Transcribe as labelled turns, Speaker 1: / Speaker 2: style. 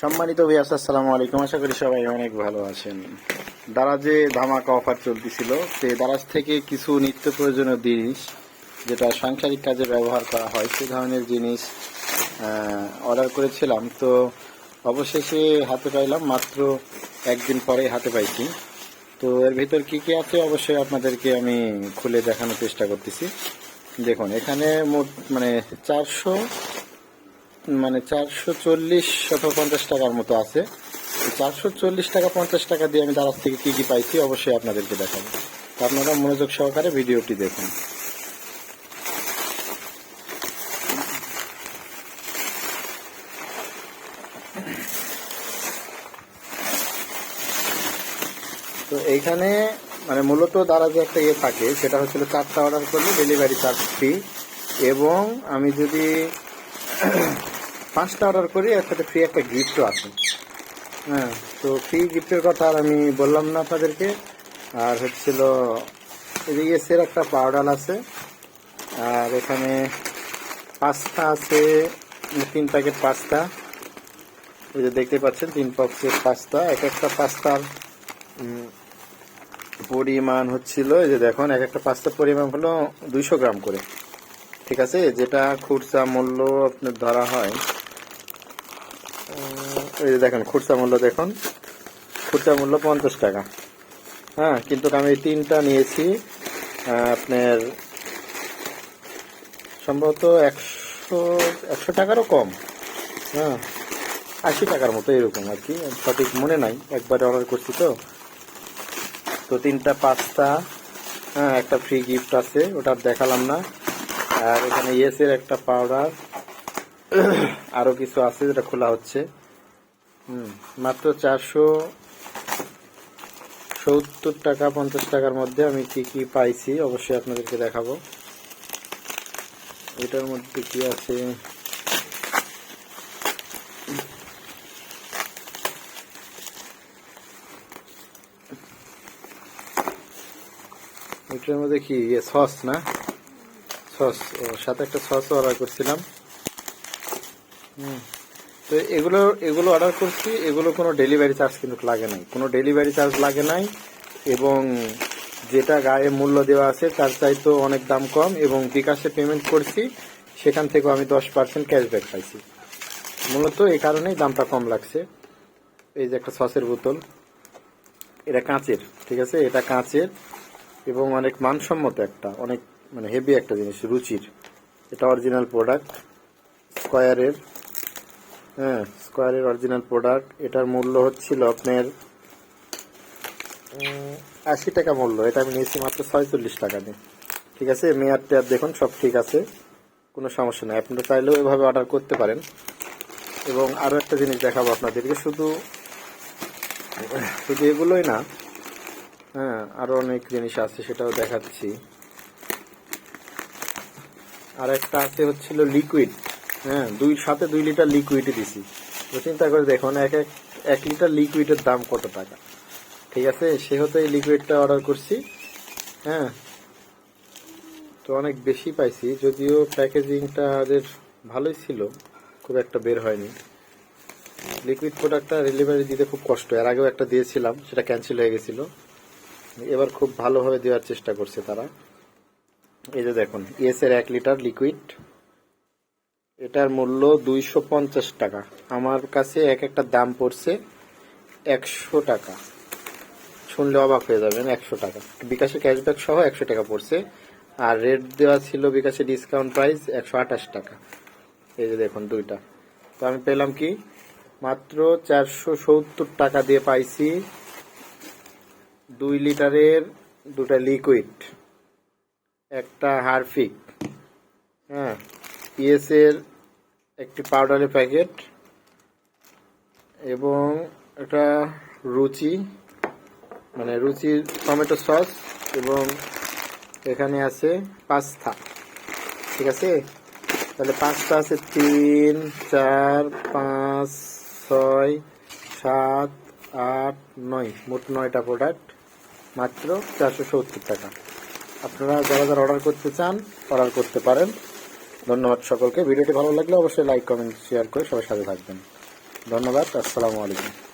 Speaker 1: সম্মানিত ভিয়াস আসসালামু আলাইকুম। আশা করি সবাই অনেক ভালো আছেন। দারাজে ধামাকা অফার চলতেছিল। সে দারাজ থেকে কিছু নিত্য প্রয়োজনীয় জিনিস, যেটা সাংসারিক কাজে ব্যবহার করা হয়, সে ধরনের জিনিস অর্ডার করেছিলাম। তো অবশেষে হাতে পাইলাম, মাত্র একদিন পরে হাতে পাইছি। তো এর ভিতর কি কি আছে অবশ্যই আপনাদেরকে আমি খুলে দেখানোর চেষ্টা করতেছি। দেখুন, এখানে মোট মানে চারশো মানে চারশো চল্লিশ অথবা পঞ্চাশ টাকার মতো আছে। চারশো চল্লিশ টাকা, পঞ্চাশ টাকা দিয়ে আমি দারাজ থেকে কী কী পাইছি অবশ্যই আপনাদেরকে দেখাবো। আপনারা মনোযোগ সহকারে ভিডিওটি দেখুন। তো এইখানে মানে মূলত দ্বারা যে একটা ইয়ে থাকে, সেটা হচ্ছিল চারটা অর্ডার করলে ডেলিভারি চার্জ ফ্রি এবং আমি যদি পাঁচটা অর্ডার করি এর সাথে ফ্রি একটা গিফটও আছে। হ্যাঁ তো ফ্রি গিফটের কথা আর আমি বললাম না আপনাদেরকে আর হচ্ছিল ইয়েসের একটা পাউডার আছে। আর এখানে পাস্তা আছে, তিন প্যাকেট পাস্তা এই যে দেখতে পাচ্ছেন, তিন প্যাকেট পাস্তা এক একটা পাস্তার পরিমাণ হচ্ছিল, এই যে দেখুন, এক একটা পাস্তার পরিমাণ হলো দুইশো গ্রাম করে। ঠিক আছে, যেটা খুচরা মূল্য আপনার ধরা হয় এই যে দেখেন, খুচরা মূল্য দেখুন। খুচরা মূল্য পঞ্চাশ টাকা। হ্যাঁ কিন্তু আমি তিনটা নিয়েছি আপনার সম্ভবত একশো একশো টাকারও কম। হ্যাঁ আশি টাকার মতো এরকম আর কি, সঠিক মনে নাই, একবারে অর্ডার করছি তো। তো তিনটা, পাঁচটা হ্যাঁ একটা ফ্রি গিফট আছে, ওটা দেখালাম না। আর এখানে ইয়েসের একটা পাউডার আরও কিছু আছে যেটা খোলা হচ্ছে। হুম, মাত্র চারশো সত্তর টাকা, পঞ্চাশ টাকার মধ্যে আমি কি কি পাইছি অবশ্যই আপনাদেরকে দেখাবো। এটার মধ্যে কি আছে? এটার মধ্যে কি? ইয়ে সস না? সস, ও, সাথে একটা সস অর্ডার করছিলাম। তো এগুলো এগুলো অর্ডার করছি, এগুলো কোনো ডেলিভারি চার্জ কিন্তু লাগে নাই। কোনো ডেলিভারি চার্জ লাগে নাই এবং যেটা গায়ে মূল্য দেওয়া আছে তার চাইতো অনেক দাম কম এবং বিকাশে পেমেন্ট করছি, সেখান থেকেও আমি দশ পার্সেন্ট ক্যাশব্যাক পাইছি। মূলত এই কারণেই দামটা কম লাগছে। এই যে একটা সসের বোতল, এটা কাঁচের, ঠিক আছে? এটা কাঁচের এবং অনেক মানসম্মত একটা, অনেক মানে হেভি একটা জিনিস, রুচির। এটা অরিজিনাল প্রোডাক্ট স্কোয়ারের হ্যাঁ স্কোয়ারের অরিজিনাল প্রোডাক্ট এটার মূল্য হচ্ছিল আপনার আশি টাকা মূল্য। এটা আমি নিয়েছি মাত্র ছয়চল্লিশ টাকা দিয়ে। ঠিক আছে? মেয়াদ টেয়ার দেখুন, সব ঠিক আছে। কোনো সমস্যা নেই। আপনারা চাইলেও এভাবে অর্ডার করতে পারেন। এবং আরও একটা জিনিস দেখাবো আপনাদেরকে। শুধু শুধু এগুলোই না হ্যাঁ আরও অনেক জিনিস আছে সেটাও দেখাচ্ছি। আর একটা আছে হচ্ছিল লিকুইড হ্যাঁ দুই, সাথে দুই লিটার লিকুইডই দিছি। তো চিন্তা করে দেখুন, এক এক এক লিটার লিকুইডের দাম কত টাকা? ঠিক আছে, সেহেতু এই লিকুইডটা অর্ডার করছি হ্যাঁ। তো অনেক বেশি পাইছি, যদিও প্যাকেজিংটা ওদের ভালোই ছিল, খুব একটা বের হয়নি। লিকুইড প্রোডাক্টটা ডেলিভারি দিতে খুব কষ্ট, এর আগেও একটা দিয়েছিলাম, সেটা ক্যান্সেল হয়ে গেছিল। এবার খুব ভালোভাবে দেওয়ার চেষ্টা করছে তারা। এই যে দেখুন ইএস এর এক লিটার লিকুইড এটার মূল্য দুইশো পঞ্চাশ টাকা। আমার কাছে এক একটা দাম পড়ছে একশো টাকা। শুনলে অবাক হয়ে যাবেন, একশো টাকা। বিকাশে ক্যাশব্যাক সহ একশো টাকা পড়ছে। আর রেট দেওয়া ছিল বিকাশে ডিসকাউন্ট প্রাইস একশো আঠাশ টাকা। এই যে দেখুন দুইটা। তো আমি পেলাম কি? মাত্র চারশো সত্তর টাকা দিয়ে পাইছি দুই লিটারের দুটা লিকুইড একটা হারফিক হ্যাঁ ইএসের একটি পাউডারের প্যাকেট এবং একটা রুচি মানে রুচির টমেটো সস এবং এখানে আছে পাস্তা। ঠিক আছে? তাহলে পাঁচটা আছে, তিন, চার, পাঁচ, ছয়, সাত, আট, নয়। মোট নয়টা প্রোডাক্ট মাত্র চারশো সত্তর টাকা। আপনারা যারা যারা অর্ডার করতে চান অর্ডার করতে পারেন। ধন্যবাদ সকলকে। ভিডিওটি ভালো লাগলে অবশ্যই লাইক কমেন্ট শেয়ার করে সবাই সাথে থাকবেন। ধন্যবাদ, আসসালামু আলাইকুম।